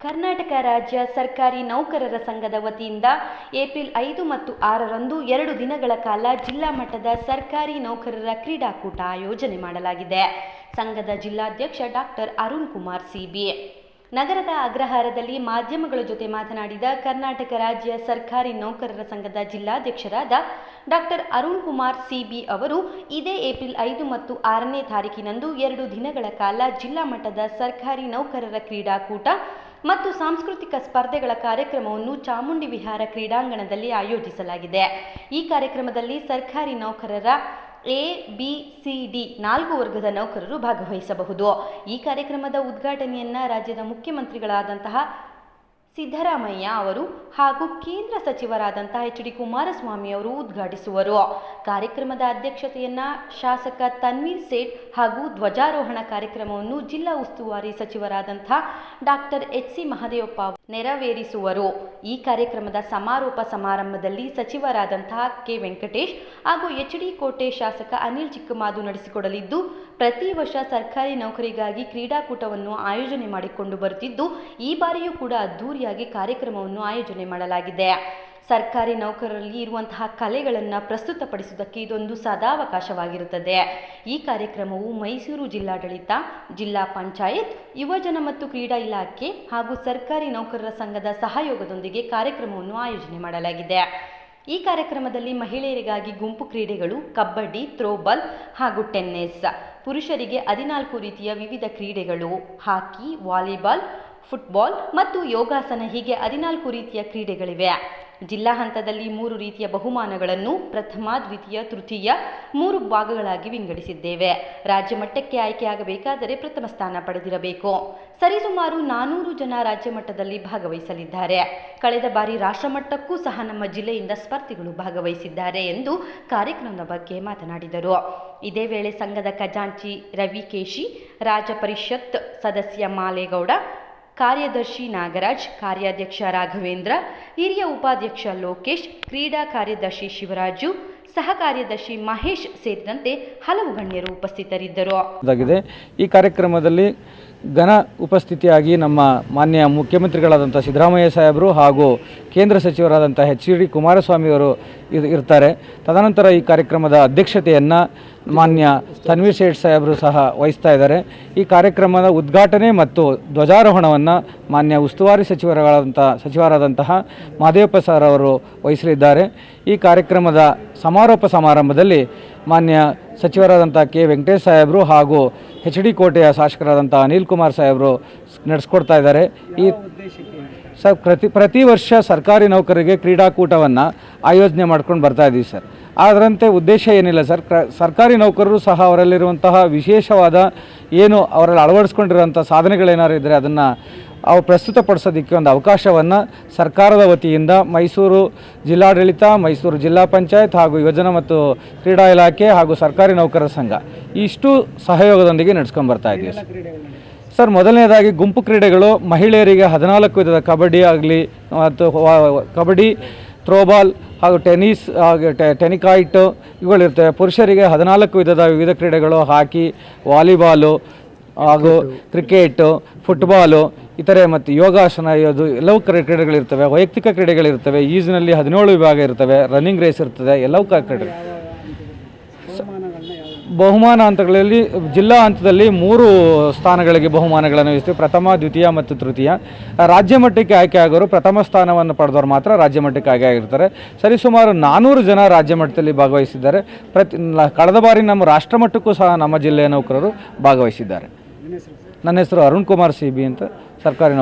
ಕರ್ನಾಟಕ ರಾಜ್ಯ ಸರ್ಕಾರಿ ನೌಕರರ ಸಂಘದ ವತಿಯಿಂದ ಏಪ್ರಿಲ್ ಐದು ಮತ್ತು ಆರರಂದು ಎರಡು ದಿನಗಳ ಕಾಲ ಜಿಲ್ಲಾ ಮಟ್ಟದ ಸರ್ಕಾರಿ ನೌಕರರ ಕ್ರೀಡಾಕೂಟ ಆಯೋಜನೆ ಮಾಡಲಾಗಿದೆ. ಸಂಘದ ಜಿಲ್ಲಾಧ್ಯಕ್ಷ ಡಾಕ್ಟರ್ ಅರುಣ್ ಕುಮಾರ್ ಸಿಬಿ. ನಗರದ ಅಗ್ರಹಾರದಲ್ಲಿ ಮಾಧ್ಯಮಗಳ ಜೊತೆ ಮಾತನಾಡಿದ ಕರ್ನಾಟಕ ರಾಜ್ಯ ಸರ್ಕಾರಿ ನೌಕರರ ಸಂಘದ ಜಿಲ್ಲಾಧ್ಯಕ್ಷರಾದ doctor Arun Kumar C B ಇದೇ ಏಪ್ರಿಲ್ ಐದು ಮತ್ತು ಆರನೇ ತಾರೀಕಿನಂದು ಎರಡು ದಿನಗಳ ಕಾಲ ಜಿಲ್ಲಾ ಮಟ್ಟದ ಸರ್ಕಾರಿ ನೌಕರರ ಕ್ರೀಡಾಕೂಟ ಮತ್ತು ಸಾಂಸ್ಕೃತಿಕ ಸ್ಪರ್ಧೆಗಳ ಕಾರ್ಯಕ್ರಮವನ್ನು ಚಾಮುಂಡಿ ವಿಹಾರ ಕ್ರೀಡಾಂಗಣದಲ್ಲಿ ಆಯೋಜಿಸಲಾಗಿದೆ. ಈ ಕಾರ್ಯಕ್ರಮದಲ್ಲಿ ಸರ್ಕಾರಿ ನೌಕರರ ಎ, ಬಿ, ಸಿ, ಡಿ ನಾಲ್ಕು ವರ್ಗದ ನೌಕರರು ಭಾಗವಹಿಸಬಹುದು. ಈ ಕಾರ್ಯಕ್ರಮದ ಉದ್ಘಾಟನೆಯನ್ನ ರಾಜ್ಯದ ಮುಖ್ಯಮಂತ್ರಿಗಳಾದಂತಹ ಸಿದ್ದರಾಮಯ್ಯ ಅವರು ಹಾಗೂ ಕೇಂದ್ರ ಸಚಿವರಾದಂತಹ ಎಚ್ ಡಿ ಕುಮಾರಸ್ವಾಮಿ ಅವರು ಉದ್ಘಾಟಿಸುವರು. ಕಾರ್ಯಕ್ರಮದ ಅಧ್ಯಕ್ಷತೆಯನ್ನ ಶಾಸಕ ತನ್ವೀರ್ ಸೇಠ್ ಹಾಗೂ ಧ್ವಜಾರೋಹಣ ಕಾರ್ಯಕ್ರಮವನ್ನು ಜಿಲ್ಲಾ ಉಸ್ತುವಾರಿ ಸಚಿವರಾದಂತಹ ಡಾಕ್ಟರ್ ಎಚ್ ಸಿ ಮಹದೇವಪ್ಪ ನೆರವೇರಿಸುವರು. ಈ ಕಾರ್ಯಕ್ರಮದ ಸಮಾರೋಪ ಸಮಾರಂಭದಲ್ಲಿ ಸಚಿವರಾದಂತಹ ಕೆ. ವೆಂಕಟೇಶ್ ಹಾಗೂ ಎಚ್. ಡಿ. ಕೋಟೆ ಶಾಸಕ ಅನಿಲ್ ಚಿಕ್ಕಮಾದು ನಡೆಸಿಕೊಡಲಿದ್ದು, ಪ್ರತಿ ವರ್ಷ ಸರ್ಕಾರಿ ನೌಕರಿಗಾಗಿ ಕ್ರೀಡಾಕೂಟವನ್ನು ಆಯೋಜನೆ ಮಾಡಿಕೊಂಡು ಬರುತ್ತಿದ್ದು, ಈ ಬಾರಿಯೂ ಕೂಡ ಅದ್ಧೂರಿಯಾಗಿ ಕಾರ್ಯಕ್ರಮವನ್ನು ಆಯೋಜನೆ ಮಾಡಲಾಗಿದೆ. ಸರ್ಕಾರಿ ನೌಕರರಲ್ಲಿ ಇರುವಂತಹ ಕಲೆಗಳನ್ನು ಪ್ರಸ್ತುತಪಡಿಸುವುದಕ್ಕೆ ಇದೊಂದು ಸದಾವಕಾಶವಾಗಿರುತ್ತದೆ. ಈ ಕಾರ್ಯಕ್ರಮವು ಮೈಸೂರು ಜಿಲ್ಲಾಡಳಿತ, ಜಿಲ್ಲಾ ಪಂಚಾಯತ್ ಯುವಜನ ಮತ್ತು ಕ್ರೀಡಾ ಇಲಾಖೆ ಹಾಗೂ ಸರ್ಕಾರಿ ನೌಕರರ ಸಂಘದ ಸಹಯೋಗದೊಂದಿಗೆ ಕಾರ್ಯಕ್ರಮವನ್ನು ಆಯೋಜನೆ ಮಾಡಲಾಗಿದೆ. ಈ ಕಾರ್ಯಕ್ರಮದಲ್ಲಿ ಮಹಿಳೆಯರಿಗಾಗಿ ಗುಂಪು ಕ್ರೀಡೆಗಳು, ಕಬಡ್ಡಿ, ಥ್ರೋಬಾಲ್ ಹಾಗೂ ಟೆನ್ನಿಸ್, ಪುರುಷರಿಗೆ ಹದಿನಾಲ್ಕು ರೀತಿಯ ವಿವಿಧ ಕ್ರೀಡೆಗಳು, ಹಾಕಿ, ವಾಲಿಬಾಲ್, ಫುಟ್ಬಾಲ್ ಮತ್ತು ಯೋಗಾಸನ ಹೀಗೆ ಹದಿನಾಲ್ಕು ರೀತಿಯ ಕ್ರೀಡೆಗಳಿವೆ. ಜಿಲ್ಲಾ ಹಂತದಲ್ಲಿ ಮೂರು ರೀತಿಯ ಬಹುಮಾನಗಳನ್ನು ಪ್ರಥಮ, ದ್ವಿತೀಯ, ತೃತೀಯ ಮೂರು ಭಾಗಗಳಾಗಿ ವಿಂಗಡಿಸಿದ್ದೇವೆ. ರಾಜ್ಯ ಮಟ್ಟಕ್ಕೆ ಆಯ್ಕೆಯಾಗಬೇಕಾದರೆ ಪ್ರಥಮ ಸ್ಥಾನ ಪಡೆದಿರಬೇಕು. ಸರಿಸುಮಾರು ನಾನೂರು ಜನ ರಾಜ್ಯ ಮಟ್ಟದಲ್ಲಿ ಭಾಗವಹಿಸಲಿದ್ದಾರೆ. ಕಳೆದ ಬಾರಿ ರಾಷ್ಟ್ರಮಟ್ಟಕ್ಕೂ ಸಹ ನಮ್ಮ ಜಿಲ್ಲೆಯಿಂದ ಸ್ಪರ್ಧಿಗಳು ಭಾಗವಹಿಸಿದ್ದಾರೆ ಎಂದು ಕಾರ್ಯಕ್ರಮದ ಬಗ್ಗೆ ಮಾತನಾಡಿದರು. ಇದೇ ವೇಳೆ ಸಂಘದ ಖಜಾಂಚಿ ರವಿಕೇಶಿ, ರಾಜ್ಯ ರಾಜ ಪರಿಷತ್ ಸದಸ್ಯ ಮಾಲೇಗೌಡ ಕಾರ್ಯದರ್ಶಿ ನಾಗರಾಜ್, ಕಾರ್ಯಾಧ್ಯಕ್ಷ ರಾಘವೇಂದ್ರ, ಹಿರಿಯ ಉಪಾಧ್ಯಕ್ಷ ಲೋಕೇಶ್, ಕ್ರೀಡಾ ಕಾರ್ಯದರ್ಶಿ ಶಿವರಾಜು, ಸಹ ಕಾರ್ಯದರ್ಶಿ ಮಹೇಶ್ ಸೇರಿದಂತೆ ಹಲವು ಗಣ್ಯರು ಉಪಸ್ಥಿತರಿದ್ದರು. ಈ ಕಾರ್ಯಕ್ರಮದಲ್ಲಿ ಘನ ಉಪಸ್ಥಿತಿಯಾಗಿ ನಮ್ಮ ಮಾನ್ಯ ಮುಖ್ಯಮಂತ್ರಿಗಳಾದಂಥ ಸಿದ್ದರಾಮಯ್ಯ ಸಾಹೇಬರು ಹಾಗೂ ಕೇಂದ್ರ ಸಚಿವರಾದಂಥ ಎಚ್ ಡಿ ಕುಮಾರಸ್ವಾಮಿ ಅವರು ಇರ್- ಇರ್ತಾರೆ. ತದನಂತರ ಈ ಕಾರ್ಯಕ್ರಮದ ಅಧ್ಯಕ್ಷತೆಯನ್ನು ಮಾನ್ಯ ತನ್ವೀರ್ ಶೇಟ್ ಸಾಹೇಬರು ಸಹ ವಹಿಸ್ತಾ ಇದ್ದಾರೆ. ಈ ಕಾರ್ಯಕ್ರಮದ ಉದ್ಘಾಟನೆ ಮತ್ತು ಧ್ವಜಾರೋಹಣವನ್ನು ಮಾನ್ಯ ಉಸ್ತುವಾರಿ ಸಚಿವರುಗಳಂತಹ ಸಚಿವರಾದಂತಹ ಮಹದೇವಪ್ಪ ಸರ್ ಅವರು ವಹಿಸಲಿದ್ದಾರೆ. ಈ ಕಾರ್ಯಕ್ರಮದ ಸಮಾರೋಪ ಸಮಾರಂಭದಲ್ಲಿ ಮಾನ್ಯ ಸಚಿವರಾದಂಥ ಕೆ ವೆಂಕಟೇಶ್ ಸಾಹೇಬರು ಹಾಗೂ ಎಚ್ ಡಿ ಕೋಟೆಯ ಶಾಸಕರಾದಂಥ ಅನಿಲ್ ಕುಮಾರ್ ಸಾಹೇಬರು ನಡೆಸ್ಕೊಡ್ತಾ ಇದ್ದಾರೆ. ಈ ಸರ್, ಪ್ರತಿ ಪ್ರತಿ ವರ್ಷ ಸರ್ಕಾರಿ ನೌಕರರಿಗೆ ಕ್ರೀಡಾಕೂಟವನ್ನು ಆಯೋಜನೆ ಮಾಡ್ಕೊಂಡು ಬರ್ತಾ ಇದ್ದೀವಿ ಸರ್. ಅದರಂತೆ ಉದ್ದೇಶ ಏನಿಲ್ಲ ಸರ್ ಸರ್ಕಾರಿ ನೌಕರರು ಸಹ ಅವರಲ್ಲಿರುವಂತಹ ವಿಶೇಷವಾದ ಏನು ಅವರಲ್ಲಿ ಅಳವಡಿಸ್ಕೊಂಡಿರುವಂಥ ಸಾಧನೆಗಳೇನಾದ್ರು ಇದ್ದರೆ ಅದನ್ನು ಅವು ಪ್ರಸ್ತುತಪಡಿಸೋದಕ್ಕೆ ಒಂದು ಅವಕಾಶವನ್ನು ಸರ್ಕಾರದ ವತಿಯಿಂದ ಮೈಸೂರು ಜಿಲ್ಲಾಡಳಿತ, ಮೈಸೂರು ಜಿಲ್ಲಾ ಪಂಚಾಯತ್ ಹಾಗೂ ಯುವಜನ ಮತ್ತು ಕ್ರೀಡಾ ಇಲಾಖೆ ಹಾಗೂ ಸರ್ಕಾರಿ ನೌಕರರ ಸಂಘ ಇಷ್ಟು ಸಹಯೋಗದೊಂದಿಗೆ ನಡ್ಸ್ಕೊಂಡು ಬರ್ತಾ ಇದ್ದೀವಿ ಸರ್. ಮೊದಲನೇದಾಗಿ ಗುಂಪು ಕ್ರೀಡೆಗಳು ಮಹಿಳೆಯರಿಗೆ ಹದಿನಾಲ್ಕು ವಿಧದ ಕಬಡ್ಡಿ ಆಗಲಿ ಮತ್ತು ಕಬಡ್ಡಿ, ಥ್ರೋಬಾಲ್ ಹಾಗೂ ಟೆನಿಸ್ ಹಾಗೆ ಟೆ, ಟೆನಿಕಾಯ್ಟು ಇವುಗಳಿರ್ತವೆ. ಪುರುಷರಿಗೆ ಹದಿನಾಲ್ಕು ವಿಧದ ವಿವಿಧ ಕ್ರೀಡೆಗಳು ಹಾಕಿ ವಾಲಿಬಾಲು ಹಾಗೂ ಕ್ರಿಕೆಟು, ಫುಟ್ಬಾಲು ಇತರೆ ಮತ್ತು ಯೋಗಾಸನ ಇದು ಎಲ್ಲವೂ ಕ್ರೀ ಕ್ರೀಡೆಗಳಿರ್ತವೆ ವೈಯಕ್ತಿಕ ಕ್ರೀಡೆಗಳಿರ್ತವೆ ಈಜಿನಲ್ಲಿ ಹದಿನೇಳು ವಿಭಾಗ ಇರ್ತವೆ ರನ್ನಿಂಗ್ ರೇಸ್ ಇರ್ತದೆ ಎಲ್ಲವೂ ಕ್ರೀಡೆ. ಬಹುಮಾನ ಹಂತಗಳಲ್ಲಿ ಜಿಲ್ಲಾ ಹಂತದಲ್ಲಿ ಮೂರು ಸ್ಥಾನಗಳಿಗೆ ಬಹುಮಾನಗಳನ್ನು ವಹಿಸ್ತೀವಿ ಪ್ರಥಮ ದ್ವಿತೀಯ ಮತ್ತು ತೃತೀಯ. ರಾಜ್ಯ ಮಟ್ಟಕ್ಕೆ ಆಯ್ಕೆ ಆಗೋರು ಪ್ರಥಮ ಸ್ಥಾನವನ್ನು ಪಡೆದವರು ಮಾತ್ರ ರಾಜ್ಯ ಮಟ್ಟಕ್ಕೆ ಆಯ್ಕೆ ಆಗಿರ್ತಾರೆ. ಸರಿಸುಮಾರು ನಾನ್ನೂರು ಜನ ರಾಜ್ಯ ಮಟ್ಟದಲ್ಲಿ ಭಾಗವಹಿಸಿದ್ದಾರೆ. ಪ್ರತಿ ಕಳೆದ ಬಾರಿ ನಮ್ಮ ರಾಷ್ಟ್ರ ಮಟ್ಟಕ್ಕೂ ಸಹ ನಮ್ಮ ಜಿಲ್ಲೆಯ ನೌಕರರು ಭಾಗವಹಿಸಿದ್ದಾರೆ. ನನ್ನ ಹೆಸರು ಅರುಣ್ ಕುಮಾರ್ ಸಿ ಬಿ ಅಂತ. ಸರ್ಕಾರಿ